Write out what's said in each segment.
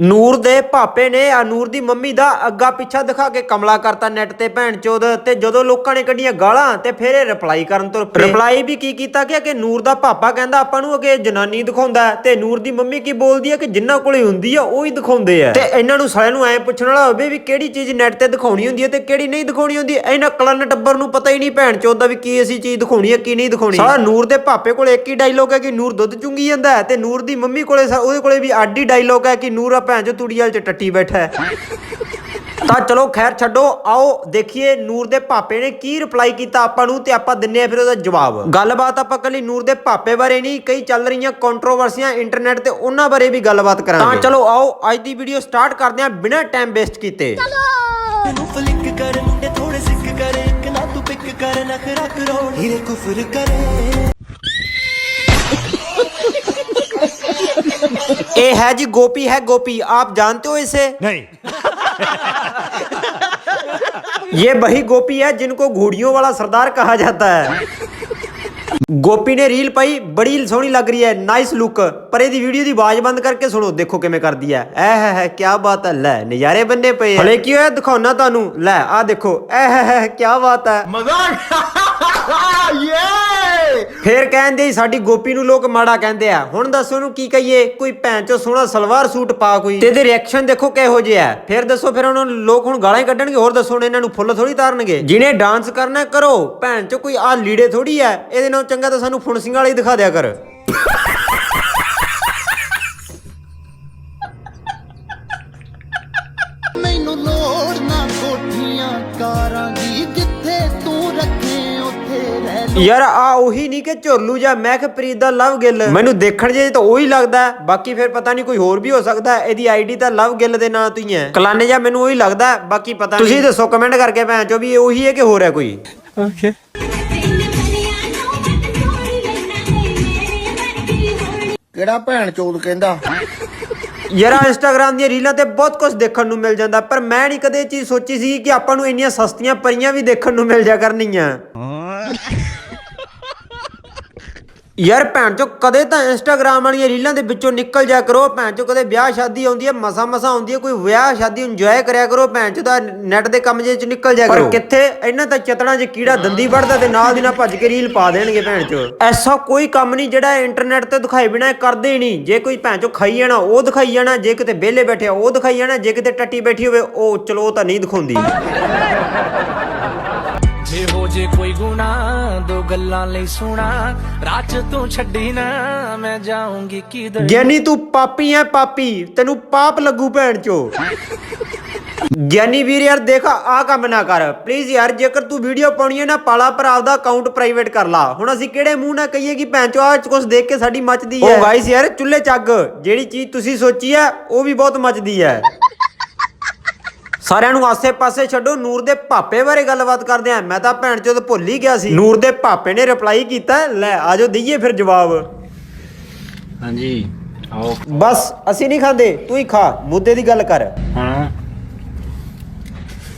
ਨੂਰ ਦੇ ਭਾਪੇ ਨੇ ਆ ਨੂਰ ਦੀ ਮੰਮੀ ਦਾ ਅੱਗਾ ਪਿੱਛਾ ਦਿਖਾ ਕੇ ਕਮਲਾ ਕਰਤਾ ਨੈਟ ਤੇ ਭੈਣ ਚੋਦ ਤੇ ਜਦੋਂ ਲੋਕਾਂ ਨੇ ਕੱਢੀਆਂ ਗਾਲਾਂ ਤੇ ਫਿਰ ਇਹ ਰਿਪਲਾਈ ਕਰਨ ਤੋਂ ਰਿਪਲਾਈ ਵੀ ਕੀ ਕੀਤਾ ਗਿਆ ਕਿ ਨੂਰ ਦਾ ਪਾਪਾ ਕਹਿੰਦਾ ਆਪਾਂ ਨੂੰ ਅਗੇ ਜਨਾਨੀ ਦਿਖਾਉਂਦਾ ਤੇ ਨੂਰ ਦੀ ਮੰਮੀ ਕੀ ਬੋਲਦੀ ਹੈ ਕਿ ਜਿੰਨਾਂ ਕੋਲੇ ਹੁੰਦੀ ਆ ਉਹ ਹੀ ਦਿਖਾਉਂਦੇ ਆ। ਤੇ ਇਹਨਾਂ ਨੂੰ ਸਾਰਿਆਂ ਨੂੰ ਐ ਪੁੱਛਣ ਵਾਲਾ ਹੋਵੇ ਵੀ ਕਿਹੜੀ ਚੀਜ਼ ਨੈਟ ਤੇ ਦਿਖਾਉਣੀ ਹੁੰਦੀ ਹੈ ਤੇ ਕਿਹੜੀ ਨਹੀਂ ਦਿਖਾਉਣੀ ਹੁੰਦੀ। ਇਹਨਾਂ ਕਲਨ ਟੱਬਰ ਨੂੰ ਪਤਾ ਹੀ ਨਹੀਂ ਭੈਣ ਚੋਦ ਦਾ ਵੀ ਕੀ ਅਸੀਂ ਚੀਜ਼ ਦਿਖਾਉਣੀ ਹੈ ਕੀ ਨਹੀਂ ਦਿਖਾਉਣੀ। ਸਾਰਾ ਨੂਰ ਦੇ ਪਾਪੇ ਕੋਲੇ ਇੱਕ ਹੀ ਡਾਇਲੋਗ ਹੈ ਕਿ ਨੂਰ ਦੁੱਧ ਚੁੰਗੀ ਜਾਂਦਾ ਤੇ ਨੂਰ ਦੀ ਮੰਮੀ ਕੋਲੇ ਉਹਦੇ ਕੋਲੇ ਵੀ ਆਡੀ ਡਾਇਲੋਗ ਹੈ ਕਿ ਨੂਰ ਭੈਣ ਚੋ ਤੂੜੀ ਵਾਲ ਚ ਟੱਟੀ ਬੈਠਾ ਹੈ। ਤਾਂ ਚਲੋ ਖੈਰ ਛੱਡੋ ਆਓ ਦੇਖੀਏ ਨੂਰ ਦੇ ਪਾਪੇ ਨੇ ਕੀ ਰਿਪਲਾਈ ਕੀਤਾ ਆਪਾਂ ਨੂੰ ਤੇ ਆਪਾਂ ਦਿੰਨੇ ਆ ਫਿਰ ਉਹਦਾ ਜਵਾਬ। ਗੱਲਬਾਤ ਆਪਾਂ ਕੱਲੀ ਨੂਰ ਦੇ ਪਾਪੇ ਬਾਰੇ ਨਹੀਂ ਕਈ ਚੱਲ ਰਹੀਆਂ ਕੰਟਰੋਵਰਸੀਆਂ ਇੰਟਰਨੈਟ ਤੇ ਉਹਨਾਂ ਬਾਰੇ ਵੀ ਗੱਲਬਾਤ ਕਰਾਂਗੇ। ਤਾਂ ਚਲੋ ਆਓ ਅੱਜ ਦੀ ਵੀਡੀਓ ਸਟਾਰਟ ਕਰਦੇ ਹਾਂ ਬਿਨਾਂ ਟਾਈਮ ਵੇਸਟ ਕੀਤੇ। ਨੂੰ ਫਲਿੱਕ ਕਰ ਮੁੰਡੇ ਥੋੜੇ ਸਿੱਕ ਕਰ ਇੱਕ ਨਾ ਤੂੰ ਪਿੱਕ ਕਰ ਨਖਰਾ ਕਰੋ ਹੀਰੇ ਕੁਫਰ ਕਰੇ। ए है जी गोपी है गोपी। आप जानते हो इसे? नहीं। ये वही गोपी है जिनको घोड़ियों वाला सरदार कहा जाता है। गोपी ने रील पाई बड़ी सोनी लग रही है नाइस लुक ਪਰ ਇਹਦੀ ਵੀਡੀਓ ਦੀ ਆਵਾਜ਼ ਬੰਦ ਕਰਕੇ ਸੁਣੋ ਦੇਖੋ ਕਿਵੇਂ ਕਰਦੀ ਹੈ ਐ ਹੈ ਹੈ ਕੀ ਬਾਤ ਹੈ ਲੈ ਨਜ਼ਾਰੇ ਬੰਨੇ ਪਏ ਹਲੇ ਕੀ ਹੋਇਆ? ਦਿਖਾਉਣਾ ਤੁਹਾਨੂੰ। ਲੈ ਆ ਦੇਖੋ। ਐ ਹੈ ਹੈ ਕੀ ਬਾਤ ਹੈ ਫੇਰ ਕਹਿੰਦੇ ਸਾਡੀ ਗੋਪੀ ਨੂੰ ਲੋਕ ਮਾੜਾ ਕਹਿੰਦੇ ਆ। ਹੁਣ ਦੱਸੋ ਨੂੰ ਕੀ ਕਹੀਏ? ਕੋਈ ਭੈਣ ਚੋ ਸੋਹਣਾ ਸਲਵਾਰ ਸੂਟ ਪਾ ਕੋਈ। ਤੇ ਇਹਦੇ ਰਿਐਕਸ਼ਨ ਦੇਖੋ ਕਿਹੋ ਜਿਹਾ ਹੈ ਫਿਰ ਦੱਸੋ ਫਿਰ ਉਹਨਾਂ ਨੂੰ ਲੋਕ ਹੁਣ ਗਾਲਾਂ ਹੀ ਕੱਢਣਗੇ। ਹੋਰ ਦੱਸੋ ਹੁਣ ਇਹਨਾਂ ਨੂੰ ਫੁੱਲ ਥੋੜੀ ਤਾਰਨਗੇ। ਜਿਹਨੇ ਡਾਂਸ ਕਰਨਾ ਹੈ, ਕਰੋ। ਭੈਣ ਚੋ ਕੋਈ ਆ ਲੀੜੇ ਥੋੜੀ ਐ। ਇਹਦੇ ਨਾਲ ਚੰਗਾ ਤਾਂ ਸਾਨੂੰ ਫੁਣਸਿੰਗ ਵਾਲੀ ਦਿਖਾ ਦਿਆ ਕਰ। ਕੋਠੀਆਂ ਕਾਰਾਂ ਦੀ ਜਿੱਥੇ ਤੂੰ ਰੱਖੇ ਉੱਥੇ ਰਹਿ ਲਓ। ਯਾਰ ਆ ਉਹੀ ਨਹੀਂ ਕਿ ਝੁਰਲੂ ਜਾਂ ਮਹਿਕਪ੍ਰੀਤ ਦਾ ਲਵ ਗਿੱਲ। ਮੈਨੂੰ ਦੇਖਣ ਜੇ ਤਾਂ ਉਹੀ ਲੱਗਦਾ ਹੈ। ਬਾਕੀ ਫਿਰ ਪਤਾ ਨਹੀਂ ਕੋਈ ਹੋਰ ਵੀ ਹੋ ਸਕਦਾ ਹੈ। ਇਹਦੀ ਆਈਡੀ ਤਾਂ ਲਵ ਗਿੱਲ ਦੇ ਨਾਂ ਤੋਂ ਹੀ ਹੈ। ਕਲਾਨੇ ਜਾਂ ਮੈਨੂੰ ਉਹੀ ਲੱਗਦਾ ਹੈ, ਬਾਕੀ ਪਤਾ ਨਹੀਂ। ਤੁਸੀਂ ਦੱਸੋ ਕਮੈਂਟ ਕਰਕੇ ਭੈਣ ਚੋ ਵੀ ਇਹ ਉਹੀ ਹੈ ਕਿ ਹੋਰ ਹੈ ਕੋਈ? ओके ਕਿਹੜਾ ਭੈਣ ਚੋਦ ਕਹਿੰਦਾ? ਯਾਰ ਇੰਸਟਾਗ੍ਰam ਦੀਆਂ ਰੀਲਾਂ ਤੇ ਬਹੁਤ ਕੁਝ ਦੇਖਣ ਨੂੰ ਮਿਲ ਜਾਂਦਾ, ਪਰ ਮੈਂ ਨਹੀਂ ਕਦੇ ਇਹ ਚੀਜ਼ ਸੋਚੀ ਸੀ ਕਿ ਆਪਾਂ ਨੂੰ ਇੰਨੀਆਂ ਸਸਤੀਆਂ ਪਰੀਆਂ ਵੀ ਦੇਖਣ ਨੂੰ ਮਿਲ ਜਾ ਕਰਨੀਆਂ। ਯਾਰ ਭੈਣ ਚੋ ਕਦੇ ਤਾਂ ਇੰਸਟਾਗ੍ਰam ਵਾਲੀਆਂ ਰੀਲਾਂ ਦੇ ਵਿੱਚੋਂ ਨਿਕਲ ਜਾ ਕਰੋ ਭੈਣ ਚੋ ਕਦੇ ਵਿਆਹ ਸ਼ਾਦੀ ਆਉਂਦੀ ਹੈ ਮਸਾ ਮਸਾ ਆਉਂਦੀ ਹੈ ਕੋਈ ਵਿਆਹ ਸ਼ਾਦੀ ਇੰਜੋਏ ਕਰਿਆ ਕਰੋ ਭੈਣ ਚੋ ਤਾਂ ਨੈਟ ਦੇ ਕੰਮ ਜੇ ਚ ਨਿਕਲ ਜਾ ਕਰੋ। ਪਰ ਕਿੱਥੇ? ਇਹਨਾਂ ਤਾਂ ਚਤੜਾਂ 'ਚ ਕੀੜਾ ਦੰਦੀ ਵੜਦਾ ਤੇ ਨਾਲ ਦੀ ਨਾਲ ਭੱਜ ਕੇ ਰੀਲ ਪਾ ਦੇਣਗੇ ਭੈਣ ਚੋ। ਐਸਾ ਕੋਈ ਕੰਮ ਨਹੀਂ ਜਿਹੜਾ ਇੰਟਰਨੈਟ ਤੇ ਦਿਖਾਈ ਬਿਨਾ ਕਰਦੇ ਹੀ ਨਹੀਂ। ਜੇ ਕੋਈ ਭੈਣ ਚੋ ਖਾਈ ਜਾਣਾ ਉਹ ਦਿਖਾਈ ਜਾਣਾ ਜੇ ਕਿਤੇ ਵਿਹਲੇ ਬੈਠੇ ਉਹ ਦਿਖਾਈ ਜਾਣਾ ਜੇ ਕਿਤੇ ਟੱਟੀ ਬੈਠੀ ਹੋਵੇ ਉਹ ਚਲੋ ਤਾਂ ਨਹੀਂ ਦਿਖਾਉਂਦੀ। ਜੇ ਹੋ ਜੇ ਕੋਈ ਗੁਨਾ ਦੋ ਗੱਲਾਂ ਲਈ ਸੁਣਾ ਰਾਤ ਚ ਤੂੰ ਛੱਡੀ ਨਾ ਮੈਂ ਜਾਊਂਗੀ ਕਿਧਰ? ਗਿਆਨੀ ਤੂੰ ਪਾਪੀ ਐ ਪਾਪੀ। ਤੈਨੂੰ ਪਾਪ ਲੱਗੂ ਭੈਣ ਚੋ। ਗਿਆਨੀ ਵੀਰ ਯਾਰ ਦੇਖ ਆ ਕੰਮ ਨਾ ਕਰ। ਪਲੀਜ਼ ਯਾਰ ਜੇਕਰ ਤੂੰ ਵੀਡੀਓ ਪਾਉਣੀ ਹੈ ਨਾ ਪਾਲਾ ਪਰ ਆਪਦਾ ਅਕਾਊਂਟ ਪ੍ਰਾਈਵੇਟ ਕਰ ਲਾ। ਹੁਣ ਅਸੀਂ ਕਿਹੜੇ ਮੂੰਹ ਨਾਲ ਕਹੀਏ ਕਿ ਭੈਣ ਚੋ ਆ ਕੁਝ ਦੇਖ ਕੇ ਸਾਡੀ ਮੱਚਦੀ ਹੈ ਓ ਗਾਇਸ ਯਾਰ ਚੁੱਲ੍ਹੇ ਚੱਗ। ਜਿਹੜੀ ਚੀਜ਼ ਤੁਸੀਂ ਸੋਚੀ ਹੈ ਉਹ ਵੀ ਬਹੁਤ ਮੱਚਦੀ ਹੈ ਸਾਰਿਆਂ ਨੂੰ ਆਸੇ-ਪਾਸੇ ਛੱਡੋ ਨੂਰ ਦੇ ਪਾਪੇ ਬਾਰੇ ਗੱਲਬਾਤ ਕਰਦੇ ਆਂ। ਮੈਂ ਤਾਂ ਭੈਣ ਚੋਦ ਭੁੱਲ ਹੀ ਗਿਆ ਸੀ। ਨੂਰ ਦੇ ਪਾਪੇ ਨੇ ਰਿਪਲਾਈ ਕੀਤਾ ਲੈ ਆਜੋ ਦਈਏ ਫਿਰ ਜਵਾਬ। ਹਾਂਜੀ ਆਓ। ਬਸ ਅਸੀਂ ਨਹੀਂ ਖਾਂਦੇ ਤੂੰ ਹੀ ਖਾ ਮੁੱਦੇ ਦੀ ਗੱਲ ਕਰ। ਹਾਂ।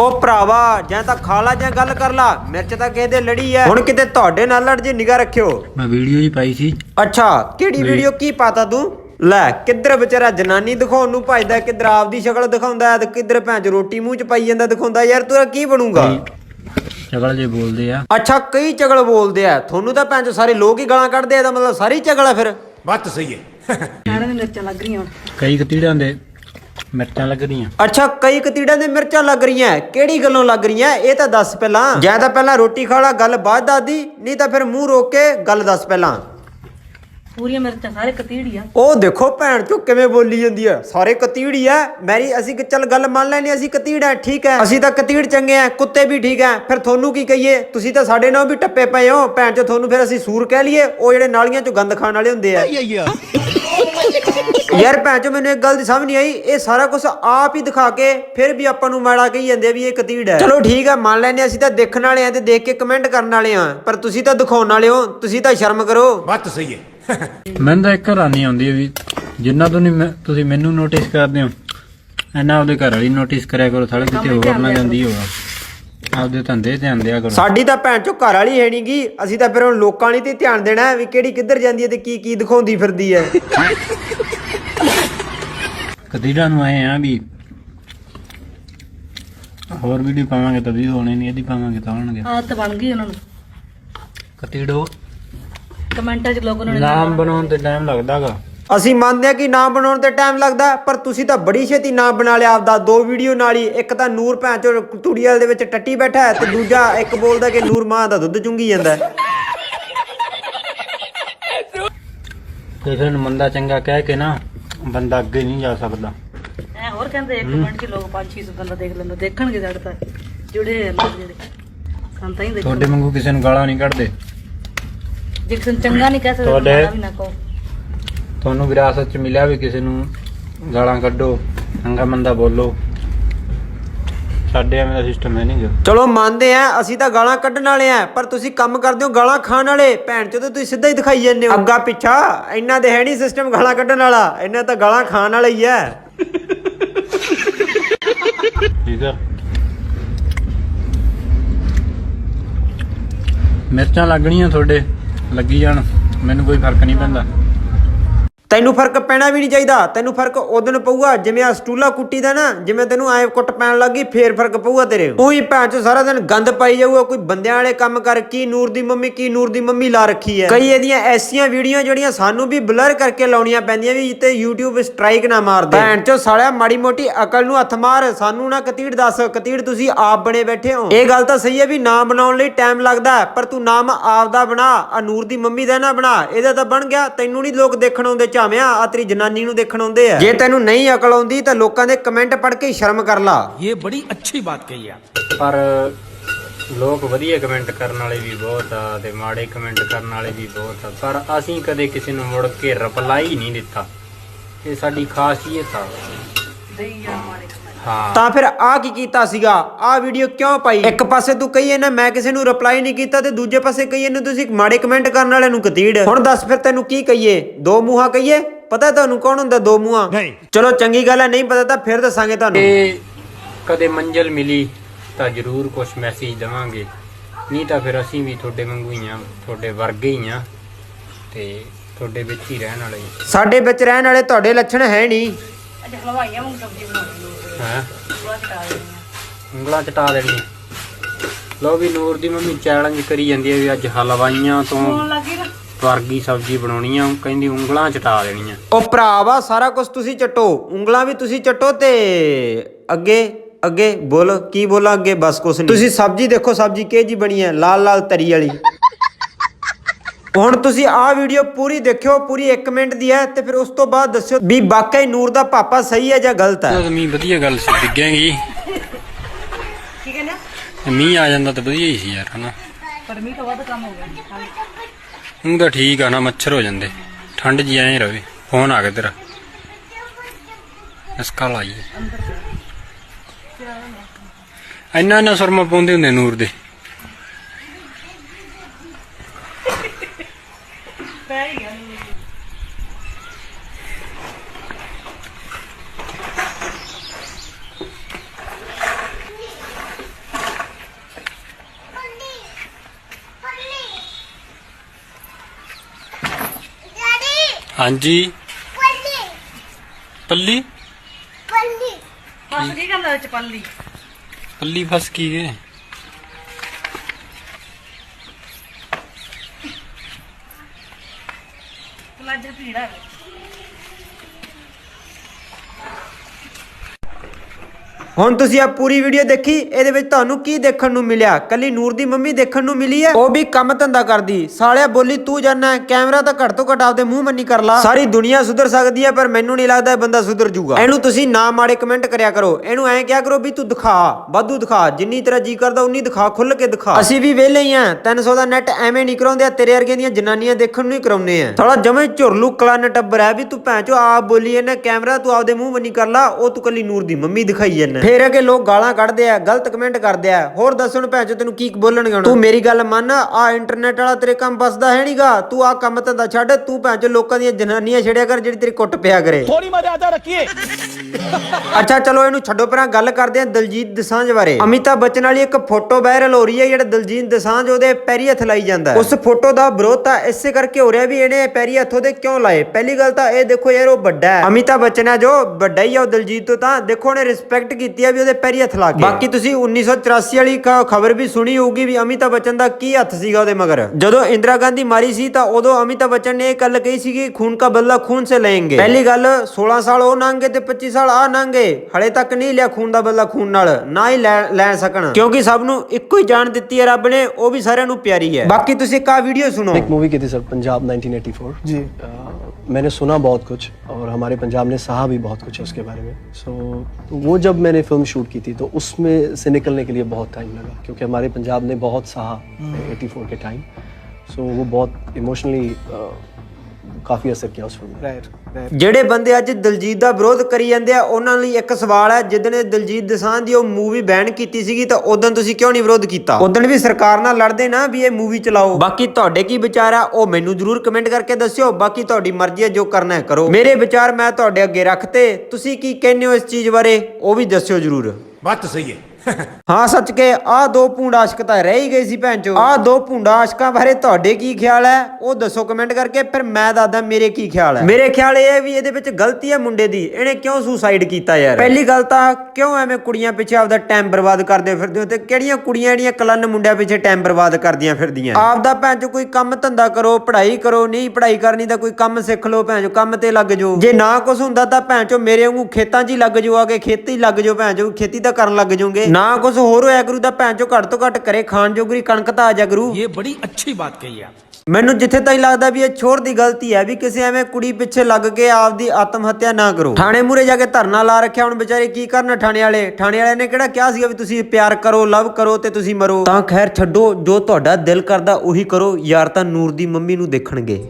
ਉਹ ਭਰਾਵਾ ਜਾਂ ਤਾਂ ਖਾ ਲਾ ਜਾਂ ਗੱਲ ਕਰ ਲਾ ਮਿਰਚ ਤਾਂ ਕਿਸੇ ਦੇ ਲੜੀ ਐ। ਹੁਣ ਕਿਤੇ ਤੁਹਾਡੇ ਨਾਲ ਲੜ ਜੇ ਨਿਗਾ ਰੱਖਿਓ। ਮੈਂ ਵੀਡੀਓ ਜੀ ਪਾਈ ਸੀ। ਅੱਛਾ ਕਿਹੜੀ ਵੀਡੀਓ ਕੀ ਪਾਤਾ ਤੂੰ? ਲੈ ਕਿੱਧਰ ਵਿਚਾਰਾ ਜਨਾਨੀ ਦਿਖਾਉਣ ਨੂੰ ਭਜਦਾ ਕਿੱਧਰ ਆਪਦੀ ਸ਼ਕਲ ਦਿਖਾਉਂਦਾ ਤੇ ਕਿੱਧਰ ਭੈਂਚ ਰੋਟੀ ਮੂੰਹ ਚ ਪਾਈ ਜਾਂਦਾ ਦਿਖਾਉਂਦਾ ਯਾਰ ਤੂੰ ਕੀ ਬਣੂਗਾ? ਚਗਲ ਜੇ ਬੋਲਦੇ ਆ। ਅੱਛਾ ਕਈ ਚਗਲ ਬੋਲਦੇ ਆ। ਤੁਹਾਨੂੰ ਤਾਂ ਭੈਂਚ ਸਾਰੇ ਲੋਕ ਹੀ ਗਾਲਾਂ ਕੱਢਦੇ ਆ ਤਾਂ ਮਤਲਬ ਸਾਰੀ ਚਗਲ ਆ ਫਿਰ। ਬੱਤ ਸਹੀ ਹੈ। ਮਿਰਚਾਂ ਲੱਗ ਰਹੀਆਂ। ਕਈ ਕਤੀੜਾਂ ਦੇ ਮਿਰਚਾਂ ਲੱਗ ਰਹੀਆਂ। ਅੱਛਾ ਕਈ ਕਤੀੜਾਂ ਦੇ ਮਿਰਚਾਂ ਲੱਗ ਰਹੀਆਂ। ਕਿਹੜੀ ਗੱਲੋਂ ਲੱਗ ਰਹੀਆਂ? ਇਹ ਤਾਂ ਦੱਸ ਪਹਿਲਾਂ। ਜਾਂ ਤਾਂ ਪਹਿਲਾਂ ਰੋਟੀ ਖਾ ਲੈ ਗੱਲ ਬਾਅਦ ਦਾਦੀ ਨਹੀਂ ਤਾਂ ਫਿਰ ਮੂੰਹ ਰੋਕ ਕੇ ਗੱਲ ਦੱਸ ਪਹਿਲਾਂ। ਪੂਰੀਆਂ ਮੇਰੇ ਤਾਂ ਸਾਰੇ ਕਤੀੜੀ ਆ। ਉਹ ਦੇਖੋ ਭੈਣ ਚੋ ਕਿਵੇਂ ਬੋਲੀ ਜਾਂਦੀ ਆ। ਸਾਰੇ ਕਤੀੜੀ ਆ। ਮੈਰੀ ਅਸੀਂ ਕਿ ਚੱਲ ਗੱਲ ਮੰਨ ਲੈਣੀ ਅਸੀਂ ਕਤੀੜ ਠੀਕ ਹੈ ਅਸੀਂ ਤਾਂ ਕਤੀੜ ਚੰਗੇ ਆ ਕੁੱਤੇ ਵੀ ਠੀਕ ਆ। ਫਿਰ ਤੁਹਾਨੂੰ ਕੀ ਕਹੀਏ? ਤੁਸੀਂ ਤਾਂ ਸਾਡੇ ਨਾਲ ਵੀ ਟੱਪੇ ਪਏ ਹੋ। ਭੈਣ ਚੋ ਤੁਹਾਨੂੰ ਫਿਰ ਅਸੀਂ ਸੂਰ ਕਹਿ ਲਈਏ ਉਹ ਜਿਹੜੇ ਨਾਲੀਆਂ ਚੋਂ ਗੰਦ ਖਾਣ ਵਾਲੇ ਹੁੰਦੇ ਆ। ਯਾਰ ਭੈਣ ਚੋ ਮੈਨੂੰ ਇੱਕ ਗੱਲ ਦੀ ਸਮਝ ਨਹੀਂ ਆਈ। ਇਹ ਸਾਰਾ ਕੁਝ ਆਪ ਹੀ ਦਿਖਾ ਕੇ ਫਿਰ ਵੀ ਆਪਾਂ ਨੂੰ ਮਾੜਾ ਕਹੀ ਜਾਂਦੇ ਵੀ ਇਹ ਕਤੀੜ ਹੈ ਚਲੋ ਠੀਕ ਆ ਮੰਨ ਲੈਨੇ ਅਸੀਂ ਤਾਂ ਦੇਖਣ ਵਾਲੇ ਆ ਤੇ ਦੇਖ ਕੇ ਕਮੈਂਟ ਕਰਨ ਵਾਲੇ ਆ। ਪਰ ਤੁਸੀਂ ਤਾਂ ਦਿਖਾਉਣ ਵਾਲੇ ਹੋ। ਤੁਸੀਂ ਤਾਂ ਸ਼ਰਮ ਕਰੋ। ਬਾਤ ਸਹੀ ਹੈ। ਮੈਨੂੰ ਤਾਂ ਇੱਕ ਹੈਰਾਨੀ ਆਉਂਦੀ ਹੈ ਵੀ ਜਿੰਨਾ ਤੋਂ ਨਹੀਂ ਮੈਂ- ਤੁਸੀਂ ਮੈਨੂੰ ਨੋਟਿਸ ਕਰਦੇ ਹੋ ਐਨਾ ਆਪਦੇ ਘਰ ਵਾਲੀ ਨੋਟਿਸ ਕਰਿਆ ਕਰੋ ਸਾਲੇ ਕਿਤੇ ਹੋਰ ਨਾ ਜਾਂਦੀ ਹੋਵਾ। ਆਪਦੇ ਧੰਦੇ ਧਿਆਨ ਦਿਆ ਕਰੋ। ਸਾਡੀ ਤਾਂ ਭੈਣ ਚੋ ਘਰ ਵਾਲੀ ਹੈ ਨਹੀਂਗੀ ਅਸੀਂ ਤਾਂ ਫਿਰ ਹੁਣ ਲੋਕਾਂ ਲਈ ਤੇ ਧਿਆਨ ਦੇਣਾ ਹੈ ਵੀ ਕਿਹੜੀ ਕਿੱਧਰ ਜਾਂਦੀ ਹੈ ਤੇ ਕੀ ਕੀ ਦਿਖਾਉਂਦੀ ਫਿਰਦੀ ਹੈ। ਕਤੀੜਾ ਨੂੰ ਆਏ ਆ ਵੀ ਹੋਰ ਵੀਡੀਓ ਪਾਵਾਂਗੇ ਤਾਂ ਵੀ ਹੋਣੇ ਨਹੀਂ ਇਹਦੀ ਪਾਵਾਂਗੇ ਤਾਂ ਹੋਣਗੇ ਆਦਤ ਬਣ ਗਈ ਉਹਨਾਂ ਨੂੰ। ਕਤੀੜੋ। ਕਮੈਂਟਾਂ 'ਚ ਲੋਕ ਉਹਨਾਂ ਨੇ ਨਾਮ ਬਣਾਉਣ ਤੇ ਟਾਈਮ ਲੱਗਦਾਗਾ ਅਸੀਂ ਮੰਨਦੇ ਆ ਕਿ ਨਾਮ ਬਣਾਉਣ ਤੇ ਟਾਈਮ ਲੱਗਦਾ ਪਰ ਤੁਸੀਂ ਤਾਂ ਬੜੀ ਛੇਤੀ ਨਾਮ ਬਣਾ ਲਿਆ ਆਪਦਾ। ਦੋ ਵੀਡੀਓ ਨਾਲ ਹੀ ਇੱਕ ਤਾਂ ਨੂਰ ਭੈਣ ਚੋ ਤੂੜੀਆਲ ਦੇ ਵਿੱਚ ਟੱਟੀ ਬੈਠਾ ਹੈ ਤੇ ਦੂਜਾ ਇੱਕ ਬੋਲਦਾ ਕਿ ਨੂਰ ਮਾਂ ਦਾ ਦੁੱਧ ਚੁੰਗੀ ਜਾਂਦਾ ਹੈ। ਕਿਸੇ ਨੂੰ ਮੰਦਾ ਚੰਗਾ ਕਹਿ ਕੇ ਨਾ ਬੰਦਾ ਅੱਗੇ ਨਹੀਂ ਜਾ ਸਕਦਾ। ਐ ਹੋਰ ਕਹਿੰਦੇ ਇੱਕ ਮਿੰਟ 'ਚ ਲੋਕ 5-600 ਬੰਦਾ ਦੇਖ ਲੈਂਦੇ ਦੇਖਣਗੇ ਸਾਡੇ ਤਾਂ ਜੁੜੇ ਹੋਏ ਲੋਕ ਜਿਹੜੇ ਸਾਨੂੰ ਤਾਂ ਹੀ ਦੇਖੋ ਤੁਹਾਡੇ ਵਾਂਗੂ ਕਿਸੇ ਨੂੰ ਗਾਲਾਂ ਨਹੀਂ ਕੱਢਦੇ। ਜੇ ਕਿਸੇ ਨੂੰ ਚੰਗਾ ਨਹੀਂ ਕਹਿ ਸਕਦੇ ਤਾਂ ਤੁਹਾਡੇ- ਮਾੜਾ ਵੀ ਨਾ ਕਹੋ। ਤੁਹਾਨੂੰ ਵਿਰਾਸਤ ਚ ਮਿਲਿਆ ਵੀ ਕਿਸੇ ਨੂੰ ਗਾਲਾਂ ਕੱਢੋ ਚੰਗਾ ਮੰਦਾ ਬੋਲੋ। ਸਾਡੇ ਐਵੇਂ ਦਾ ਸਿਸਟਮ ਹੈ ਨਹੀਂ ਗਾ। ਚਲੋ ਮੰਨਦੇ ਆ ਅਸੀਂ ਤਾਂ ਗਾਲਾਂ ਕੱਢਣ ਵਾਲੇ ਆ ਪਰ ਤੁਸੀਂ ਕੰਮ ਕਰਦੇ ਹੋ ਗਾਲਾਂ ਖਾਣ ਵਾਲੇ। ਭੈਣ ਚੋ ਤੇ ਤੁਸੀਂ ਸਿੱਧਾ ਹੀ ਦਿਖਾਈ ਜਾਂਦੇ ਹੋ। ਅੱਗਾ ਪਿੱਛਾ ਇੰਨਾ ਦੇ ਹੈ ਨਹੀਂ ਸਿਸਟਮ ਗਾਲਾਂ ਕੱਢਣ ਵਾਲਾ। ਇਹਨਾਂ ਤਾਂ ਗਾਲਾਂ ਖਾਣ ਵਾਲਾ ਹੀ ਹੈ ਠੀਕ ਆ। ਮਿਰਚਾਂ ਲੱਗਣੀਆਂ ਤੁਹਾਡੇ। ਲੱਗੀ ਜਾਣ ਮੈਨੂੰ ਕੋਈ ਫ਼ਰਕ ਨਹੀਂ ਪੈਂਦਾ। ਤੈਨੂੰ ਫ਼ਰਕ ਪੈਣਾ ਵੀ ਨਹੀਂ ਚਾਹੀਦਾ, ਤੈਨੂੰ ਫ਼ਰਕ ਉਦੋਂ ਪਊਗਾ, ਜਿਵੇਂ ਆ ਸਟੂਲਾ ਕੁੱਟੀ ਦਾ ਨਾ, ਜਿਵੇਂ ਤੈਨੂੰ ਐ ਕੁੱਟ ਪੈਣ ਲੱਗੀ ਫੇਰ ਫ਼ਰਕ ਪਊਗਾ ਤੇਰੇ। ਤੂੰ ਹੀ ਭੈਣ ਚੋ ਸਾਰਾ ਦਿਨ ਗੰਦ ਪਾਈ ਜਾਊਗਾ, ਕੋਈ ਬੰਦਿਆਂ ਵਾਲੇ ਕੰਮ ਕਰ, ਕੀ ਨੂਰ ਦੀ ਮੰਮੀ, ਕੀ ਨੂਰ ਦੀ ਮੰਮੀ ਲਾ ਰੱਖੀ ਹੈ। ਕਈ ਇਹਦੀਆਂ ਐਸੀਆਂ ਵੀਡੀਓ ਜਿਹੜੀਆਂ ਸਾਨੂੰ ਵੀ ਬਲਰ ਕਰਕੇ ਲਾਉਣੀਆਂ ਪੈਂਦੀਆਂ ਵੀ ਤੇ YouTube ਸਟ੍ਰਾਈਕ ਨਾ ਮਾਰ ਦੇ। ਭੈਣ ਚੋ ਸਾਲਿਆ, ਮਾੜੀ ਮੋਟੀ ਅਕਲ ਨੂੰ ਹੱਥ ਮਾਰ, ਸਾਨੂੰ ਨਾ ਕਤੀੜ ਦੱਸ, ਕਤੀੜ ਤੁਸੀਂ ਆਪ ਬਣੇ ਬੈਠੇ ਹੋ। ਇਹ ਗੱਲ ਤਾਂ ਸਹੀ ਹੈ ਵੀ ਨਾਮ ਬਣਾਉਣ ਲਈ ਟਾਈਮ ਲੱਗਦਾ ਪਰ ਤੂੰ ਨਾਮ ਆਪ ਦਾ ਬਣਾ ਆ ਨੂਰ ਦੀ ਮੰਮੀ ਦਾ ਨਾ ਬਣਾ, ਇਹਦਾ ਤਾਂ ਬਣ ਗਿਆ, ਤੈਨੂੰ ਨਹੀਂ ਲੋਕ ਦੇਖਣ ਆਉਂਦੇ ਝਾਮਿਆ ਆ ਤੇਰੀ ਜਨਾਨੀ ਨੂੰ ਦੇਖਣ ਆਉਂਦੇ ਆ। ਜੇ ਤੈਨੂੰ ਨਹੀਂ ਅਕਲ ਆਉਂਦੀ ਤਾਂ ਲੋਕਾਂ ਦੇ ਕਮੈਂਟ ਪੜ੍ਹ ਕੇ ਸ਼ਰਮ ਕਰ ਲਾ। ਇਹ ਬੜੀ ਅੱਛੀ ਬਾਤ ਕਹੀ ਆਪ ਪਰ ਲੋਕ ਵਧੀਆ ਕਮੈਂਟ ਕਰਨ ਵਾਲੇ ਵੀ ਬਹੁਤ ਆ ਤੇ ਮਾੜੇ ਕਮੈਂਟ ਕਰਨ ਵਾਲੇ ਵੀ ਬਹੁਤ ਆ। ਪਰ ਅਸੀਂ ਕਦੇ ਕਿਸੇ ਨੂੰ ਮੁੜ ਕੇ ਰਿਪਲਾਈ ਨਹੀਂ ਦਿੱਤਾ। ਇਹ ਸਾਡੀ ਖਾਸੀਅਤ ਆ। ਨਹੀਂ ਯਾਰ ਤਾਂ ਫਿਰ ਆ ਕੀ ਕੀਤਾ ਸੀਗਾ? ਆ ਵੀਡੀਓ ਕਿਉਂ ਪਾਈ? ਇੱਕ ਪਾਸੇ ਤੂੰ ਕਹੀਏ ਨਾ ਮੈਂ ਕਿਸੇ ਨੂੰ ਰਿਪਲਾਈ ਨਹੀਂ ਕੀਤਾ ਤੇ ਦੂਜੇ ਪਾਸੇ ਕਹੀਏ ਨਾ ਤੁਸੀਂ ਮਾੜੇ ਕਮੈਂਟ ਕਰਨ ਵਾਲਿਆਂ ਨੂੰ ਕਤੀੜ ਹੁਣ ਦੱਸ ਫਿਰ ਤੈਨੂੰ ਕੀ ਕਹੀਏ? ਦੋ ਮੂੰਹਾਂ ਕਹੀਏ? ਪਤਾ ਤੁਹਾਨੂੰ ਕੌਣ ਹੁੰਦਾ ਦੋ ਮੂੰਹਾਂ? ਨਹੀਂ। ਚਲੋ ਚੰਗੀ ਗੱਲ ਹੈ ਨਹੀਂ ਪਤਾ ਤਾਂ ਫਿਰ ਦੱਸਾਂਗੇ ਤੁਹਾਨੂੰ। ਤੇ ਕਦੇ ਮੰਜ਼ਲ ਮਿਲੀ ਤਾਂ ਜ਼ਰੂਰ ਕੁਝ ਮੈਸੇਜ ਦੇਵਾਂਗੇ। ਨਹੀਂ ਤਾਂ ਫਿਰ ਅਸੀਂ ਵੀ ਤੁਹਾਡੇ ਵਾਂਗੂ ਹੀ ਆ ਤੁਹਾਡੇ ਵਰਗੇ ਹੀ ਆ ਤੇ ਤੁਹਾਡੇ ਵਿੱਚ ਹੀ ਰਹਿਣ ਵਾਲੇ ਸਾਡੇ ਵਿੱਚ ਰਹਿਣ ਵਾਲੇ ਤੁਹਾਡੇ ਲੱਛਣ ਹੈ ਨਹੀਂ। ਅੱਜ ਹਲਵਾਈਆਂ ਵਾਂਗ ਸਬਜ਼ੀ ਬਣਾਉਣੀ ਹੈ? ਪੂਰਾ ਚਟਾ ਦੇਣੀ ਉਂਗਲਾਂ ਚਟਾ ਦੇਣੀਆਂ ਲੋ ਵੀ ਨੂਰ ਦੀ ਮੰਮੀ ਚੈਲੰਜ ਕਰੀ ਜਾਂਦੀ ਹੈ ਵੀ ਅੱਜ ਹਲਵਾਈਆਂ ਤੋਂ ਵਰਗੀ ਸਬਜ਼ੀ ਬਣਾਉਣੀ ਆ। ਕਹਿੰਦੀ ਉਂਗਲਾਂ ਚਟਾ ਦੇਣੀਆਂ ਉਹ ਭਰਾਵਾ ਸਾਰਾ ਕੁਝ ਤੁਸੀਂ ਚੱਟੋ। ਉਂਗਲਾਂ ਵੀ ਤੁਸੀਂ ਚੱਟੋ ਤੇ ਅੱਗੇ ਅੱਗੇ ਬੋਲ। ਕੀ ਬੋਲਾਂ ਅੱਗੇ? ਬਸ ਕੁਛ ਨਹੀਂ। ਤੁਸੀਂ ਸਬਜ਼ੀ ਦੇਖੋ ਸਬਜ਼ੀ ਕਿਹ ਜੀ ਬਣੀ ਹੈ? ਲਾਲ ਲਾਲ ਤਰੀ ਵਾਲੀ। ਹੁਣ ਤੁਸੀਂ ਆਹ ਵੀਡੀਓ ਪੂਰੀ ਦੇਖਿਓ ਪੂਰੀ 1 ਮਿੰਟ ਦੀ ਹੈ ਤੇ ਫਿਰ ਉਸ ਤੋਂ ਬਾਅਦ ਦੱਸਿਓ ਵੀ ਵਾਕਈ ਨੂਰ ਦਾ ਪਾਪਾ ਸਹੀ ਹੈ ਜਾਂ ਗਲਤ ਹੈ? ਮੀਂਹ ਵਧੀਆ ਗੱਲ ਸੀ ਡਿੱਗੇਗੀ। ਠੀਕ ਹੈ ਨਾ ਮੀਂਹ ਆ ਜਾਂਦਾ ਤਾਂ ਵਧੀਆ ਹੀ ਸੀ ਯਾਰ ਹਨਾ? ਪਰ ਮੀਂਹ ਤੋਂ ਵੱਧ ਕੰਮ ਹੋ ਗਿਆ। ਉਹ ਤਾਂ ਠੀਕ ਆ ਨਾ ਮੱਛਰ ਹੋ ਜਾਂਦੇ। ਠੰਡ ਜੀ ਐਂ ਰਵੇ। ਫੋਨ ਆ ਗਿਆ ਤੇਰਾ। ਇਸਕਾ ਲਾਈਏ ਇੰਨਾ ਇੰਨਾ ਸੁਰਮਾ ਪਾਉਂਦੇ ਹੁੰਦੇ ਨੂਰ ਦੇ। ਹਾਂਜੀ। ਪੱਲੀ। ਬਸ ਕੀ ਵਿੱਚ ਪੱਲੀ। ਪੱਲੀ ਫਸ ਕੀ ਗਏ ਲੱਜ ਭੀੜਾ ਹੈ ਹੁਣ ਤੁਸੀਂ ਆ ਪੂਰੀ ਵੀਡੀਓ ਦੇਖੀ ਇਹਦੇ ਵਿੱਚ ਤੁਹਾਨੂੰ ਕੀ ਦੇਖਣ ਨੂੰ ਮਿਲਿਆ? ਕੱਲੀ ਨੂਰ ਦੀ ਮੰਮੀ ਦੇਖਣ ਨੂੰ ਮਿਲੀ ਹੈ? ਉਹ ਵੀ ਕੰਮ ਧੰਦਾ ਕਰਦੀ। ਸਾਲਿਆ ਬੋਲੀ ਤੂੰ ਹੈ, ਕੈਮਰਾ ਤਾਂ ਘੱਟ ਤੋਂ ਘੱਟ ਆਪਦੇ ਮੂੰਹ ਮੰਨੀ ਕਰ ਲਾ। ਸਾਰੀ ਦੁਨੀਆ ਸੁਧਰ ਸਕਦੀ ਹੈ ਪਰ ਮੈਨੂੰ ਨਹੀਂ ਲੱਗਦਾ ਇਹ ਬੰਦਾ ਸੁਧਰ ਜੂਗਾ। ਇਹਨੂੰ ਤੁਸੀਂ ਨਾ ਮਾੜੇ ਕਮੈਂਟ ਕਰਿਆ ਕਰੋ। ਇਹਨੂੰ ਐਂ ਕਿਹਾ ਕਰੋ ਵੀ ਤੂੰ ਦਿਖਾ ਵਾਧੂ ਦਿਖਾ। ਜਿੰਨੀ ਤੇਰਾ ਜੀ ਕਰਦਾ ਉਨੀ ਦਿਖਾ ਖੁੱਲ ਕੇ ਦਿਖਾ। ਅਸੀਂ ਵੀ ਵਿਹਲੇ ਹੀ ਆ 300 ਦਾ ਨੈਟ ਐਵੇਂ ਨਹੀਂ ਕਰਾਉਂਦੇ ਆ ਤੇਰੇ ਵਰਗੀਆਂ ਦੀਆਂ ਜਨਾਨੀਆਂ ਦੇਖਣ ਨੂੰ ਹੀ ਕਰਾਉਂਦੇ ਆ। ਥੋੜਾ ਜਮੇ ਝੁਰਲੂ ਕਲਾਨ ਟੱਬਰ ਹੈ ਵੀ ਤੂੰ ਭੈਣ ਚੋ ਆਪ ਬੋਲੀ ਇਹਨੇ ਕੈਮਰਾ ਤੂੰ ਆਪਦੇ ਮੂੰਹ ਮੰਨੀ ਕਰ ਲਾ ਉਹ ਤੂੰ ਕੱਲੀ ਨੂਰ ਦੀ ਮੰਮੀ ਦਿਖਾਈ ਜਾਂਦਾ। ਫੇਰ ਅਗੇ ਲੋਕ ਗਾਲਾਂ ਕੱਢਦੇ ਆ ਗਲਤ ਕਮੈਂਟ ਕਰਦੇ ਆ। ਹੋਰ ਦੱਸਣ ਭੈਣ ਭੈਣੋ ਤੈਨੂੰ ਕੀ ਬੋਲਣਗੇ ਹੁਣ? ਤੂੰ ਮੇਰੀ ਗੱਲ ਮੰਨ ਆ ਇੰਟਰਨੈਟ ਵਾਲਾ ਤੇਰੇ ਕੰਮ ਬਸਦਾ ਹੈ ਨਹੀਂਗਾ। ਤੂੰ ਆ ਕੰਮ ਧੰਦਾ ਛੱਡ ਤੂੰ ਭੈਣੋ ਲੋਕਾਂ ਦੀਆਂ ਜਨਾਨੀਆਂ ਛੇੜਿਆ ਕਰ ਜਿਹੜੀ ਤੇਰੀ ਕੁੱਟ ਪਿਆ ਕਰੇ। ਥੋੜੀ ਮਰਿਆਦਾ ਰੱਖੀਏ। ਅੱਛਾ ਚਲੋ ਇਹਨੂੰ ਛੱਡੋ ਪਰਾਂ ਗੱਲ ਕਰਦੇ ਆ ਦਲਜੀਤ ਦਸਾਂਝ ਬਾਰੇ। ਅਮਿਤਾ ਬਚਨ ਵਾਲੀ ਇੱਕ ਫੋਟੋ ਵਾਇਰਲ ਹੋ ਰਹੀ ਹੈ ਜਿਹੜਾ ਦਲਜੀਤ ਦਸਾਂਝ ਉਹਦੇ ਪੈਰੀ ਹੱਥ ਲਾਈ ਜਾਂਦਾ ਉਸ ਫੋਟੋ ਦਾ ਵਿਰੋਧ ਤਾਂ ਇਸੇ ਕਰਕੇ ਹੋ ਰਿਹਾ ਵੀ ਇਹਨੇ ਪੈਰੀ ਹੱਥੋਂ ਦੇ ਕਿਉਂ ਲਾਏ? ਪਹਿਲੀ ਗੱਲ ਤਾਂ ਇਹ ਦੇਖੋ ਯਾਰ ਉਹ ਵੱਡਾ ਹੈ। ਅਮਿਤਾ ਬਚਨ ਹੈ ਜੋ ਵੱਡਾ ਹੀ ਹੈ ਉਹ ਦਲਜੀਤ ਤੋਂ ਤਾਂ। ਦੇਖੋ ਉਹਨੇ ਰਿਸਪੈਕਟ ਕੀਤੀ ਕੀਤੀ ਆ ਵੀ ਉਹਦੇ ਪੈਰੀ ਹੱਥ ਲਾ ਕੇ। ਬਾਕੀ ਤੁਸੀਂ 1984 ਵਾਲੀ ਖਬਰ ਵੀ ਸੁਣੀ ਹੋਊਗੀ ਵੀ ਅਮਿਤਾ ਬਚਨ ਦਾ ਕੀ ਹੱਥ ਸੀਗਾ ਉਹਦੇ ਮਗਰ। ਜਦੋਂ ਇੰਦਰਾ ਗਾਂਧੀ ਮਾਰੀ ਸੀ ਤਾਂ ਉਦੋਂ ਅਮਿਤਾ ਬਚਨ ਨੇ ਇਹ ਗੱਲ ਕਹੀ ਸੀ ਕਿ ਖੂਨ ਦਾ ਬਦਲਾ ਖੂਨ ਸੇ ਲੈਣਗੇ ਪਹਿਲੀ ਗੱਲ 16 ਸਾਲ ਉਹ ਨੰਗੇ ਤੇ 25 ਸਾਲ ਆ ਨੰਗੇ। ਹਲੇ ਤੱਕ ਨਹੀਂ ਲਿਆ ਖੂਨ ਦਾ ਬਦਲਾ ਖੂਨ ਨਾਲ ਨਾ ਹੀ ਲੈ ਸਕਣ। ਕਿਉਂਕਿ ਸਭ ਨੂੰ ਇੱਕੋ ਹੀ ਜਾਨ ਦਿੱਤੀ ਹੈ ਰੱਬ ਨੇ ਉਹ ਵੀ ਸਾਰਿਆਂ ਨੂੰ ਪਿਆਰੀ ਹੈ। ਬਾਕੀ ਤੁਸੀਂ ਇੱਕ ਕਾ ਵੀਡੀਓ ਸੁਣੋ। ਇੱਕ ਮੂਵੀ ਕੀਤੀ ਸਰ ਪੰਜਾਬ 1984 ਜੀ। मैंने सुना बहुत कुछ और हमारे पंजाब ने सहा भी बहुत कुछ है उसके बारे में। सो तो वो जब मैंने फ़िल्म शूट की थी तो उसमें से निकलने के लिए बहुत टाइम लगा क्योंकि हमारे पंजाब ने बहुत सहा 84 के टाइम सो so, वो बहुत इमोशनली काफ़ी असर किया उस फ़िल्म में ਜਿਹੜੇ ਬੰਦੇ ਅੱਜ ਦਲਜੀਤ ਦਾ ਵਿਰੋਧ ਕਰੀ ਜਾਂਦੇ ਆ ਉਹਨਾਂ ਲਈ ਇੱਕ ਸਵਾਲ ਹੈ ਜਿਦਣ ਦਲਜੀਤ ਦਸਾਂਝ ਦੀ ਉਹ ਮੂਵੀ ਬੈਨ ਕੀਤੀ ਸੀਗੀ ਤਾਂ ਉਦੋਂ ਤੁਸੀਂ ਕਿਉਂ ਨਹੀਂ ਵਿਰੋਧ ਕੀਤਾ? ਉਦੋਂ ਵੀ ਸਰਕਾਰ ਨਾਲ ਲੜਦੇ ਨਾ ਵੀ ਇਹ ਮੂਵੀ ਚਲਾਓ। ਬਾਕੀ ਤੁਹਾਡੇ ਕੀ ਵਿਚਾਰ ਆ ਉਹ ਮੈਨੂੰ ਜ਼ਰੂਰ ਕਮੈਂਟ ਕਰਕੇ ਦੱਸਿਓ ਬਾਕੀ ਤੁਹਾਡੀ ਮਰਜ਼ੀ ਹੈ ਜੋ ਕਰਨਾ ਹੈ ਕਰੋ। ਮੇਰੇ ਵਿਚਾਰ ਮੈਂ ਤੁਹਾਡੇ ਅੱਗੇ ਰੱਖਤੇ ਤੁਸੀਂ ਕੀ ਕਹਿੰਦੇ ਹੋ ਇਸ ਚੀਜ਼ ਬਾਰੇ ਉਹ ਵੀ ਦੱਸਿਓ ਜ਼ਰੂਰ। ਬਾਤ ਸਹੀ ਹੈ। ਹਾਂ ਸੱਚ ਕੇ ਆ ਦੋ ਭੂੰਡ ਆਸ਼ਕ ਤਾਂ ਰਹਿ ਹੀ ਗਏ ਸੀ ਭੈਣ ਚੋ। ਆ ਦੋ ਭੂੰਡਾ ਆਸ਼ਕਾਂ ਬਾਰੇ ਤੁਹਾਡੇ ਕੀ ਖਿਆਲ ਹੈ? ਉਹ ਦੱਸੋ ਕਮੈਂਟ ਕਰਕੇ ਫਿਰ ਮੈਂ ਦੱਸਦਾ ਮੇਰੇ ਕੀ ਖਿਆਲ ਹੈ। ਮੇਰੇ ਖਿਆਲ ਇਹ ਹੈ ਵੀ ਇਹਦੇ ਵਿੱਚ ਗਲਤੀ ਹੈ ਮੁੰਡੇ ਦੀ। ਇਹਨੇ ਕਿਉਂ ਸੁਸਾਈਡ ਕੀਤਾ ਯਾਰ? ਪਹਿਲੀ ਗੱਲ ਤਾਂ ਕਿਉਂ ਐਵੇਂ ਕੁੜੀਆਂ ਪਿੱਛੇ ਆਪਦਾ ਟਾਈਮ ਬਰਬਾਦ ਕਰਦੇ ਫਿਰਦੇ ਹੋ ਤੇ ਕਿਹੜੀਆਂ ਕੁੜੀਆਂ ਜਿਹੜੀਆਂ ਕਲਨ ਮੁੰਡਿਆਂ ਪਿੱਛੇ ਟਾਈਮ ਬਰਬਾਦ ਕਰਦੀਆਂ ਫਿਰਦੀਆਂ? ਆਪਦਾ ਭੈਣ ਚੋ ਕੋਈ ਕੰਮ ਧੰਦਾ ਕਰੋ ਪੜ੍ਹਾਈ ਕਰੋ ਨਹੀਂ ਪੜ੍ਹਾਈ ਕਰਨੀ ਤਾਂ ਕੋਈ ਕੰਮ ਸਿੱਖ ਲਓ ਭੈਣ ਚੋ ਕੰਮ ਤੇ ਲੱਗ ਜਾਓ। ਜੇ ਨਾ ਕੁਝ ਹੁੰਦਾ ਤਾਂ ਭੈਣ ਚੋ ਮੇਰੇ ਵਾਂਗੂ ਖੇਤਾਂ 'ਚ ਹੀ ਲੱਗ ਜਾਓ ਆ ਕੇ ਖੇਤੀ ਲੱਗ ਜਾਓ ਭੈਣ ਚੋ ਖੇਤੀ ਤਾਂ ਕਰਨ ਲੱਗ ਜਾਓਗੇ। ਨਾ ਕੁਝ ਹੋਰ ਹੋਇਆ ਗੁਰੂ ਦਾ ਭੈਣ ਚੋ ਘੱਟ ਤੋਂ ਘੱਟ ਕਰੇ ਖਾਣ ਜੋਗਰੀ ਕਣਕ ਤਾਂ ਆ ਜਾ ਗੁਰੂ। ਇਹ ਬੜੀ ਅੱਛੀ ਬਾਤ ਕਹੀ ਆ। ਮੈਨੂੰ ਜਿੱਥੇ ਤਾਈ ਲੱਗਦਾ ਵੀ ਇਹ ਛੋੜ ਦੀ ਗਲਤੀ ਹੈ ਵੀ ਕਿਸੇ ਐਵੇਂ ਕੁੜੀ ਪਿੱਛੇ ਲੱਗ ਕੇ ਆਪ ਦੀ ਆਤਮ ਹੱਤਿਆ ਨਾ ਕਰੋ। ਥਾਣੇ ਮੂਰੇ ਜਾ ਕੇ ਧਰਨਾ ਲਾ ਰੱਖਿਆ ਹੁਣ ਵਿਚਾਰੇ ਕੀ ਕਰਨ ਥਾਣੇ ਵਾਲੇ? ਥਾਣੇ ਵਾਲੇ ਨੇ ਕਿਹੜਾ ਕਿਹਾ ਸੀਗਾ ਵੀ ਤੁਸੀਂ ਪਿਆਰ ਕਰੋ ਲਵ ਕਰੋ ਤੇ ਤੁਸੀਂ ਮਰੋ? ਤਾਂ ਖੈਰ ਛੱਡੋ ਜੋ ਤੁਹਾਡਾ ਦਿਲ ਕਰਦਾ ਉਹੀ ਕਰੋ ਯਾਰ ਤਾਂ ਨੂਰ ਦੀ ਮੰਮੀ ਨੂੰ ਦੇਖਣਗੇ।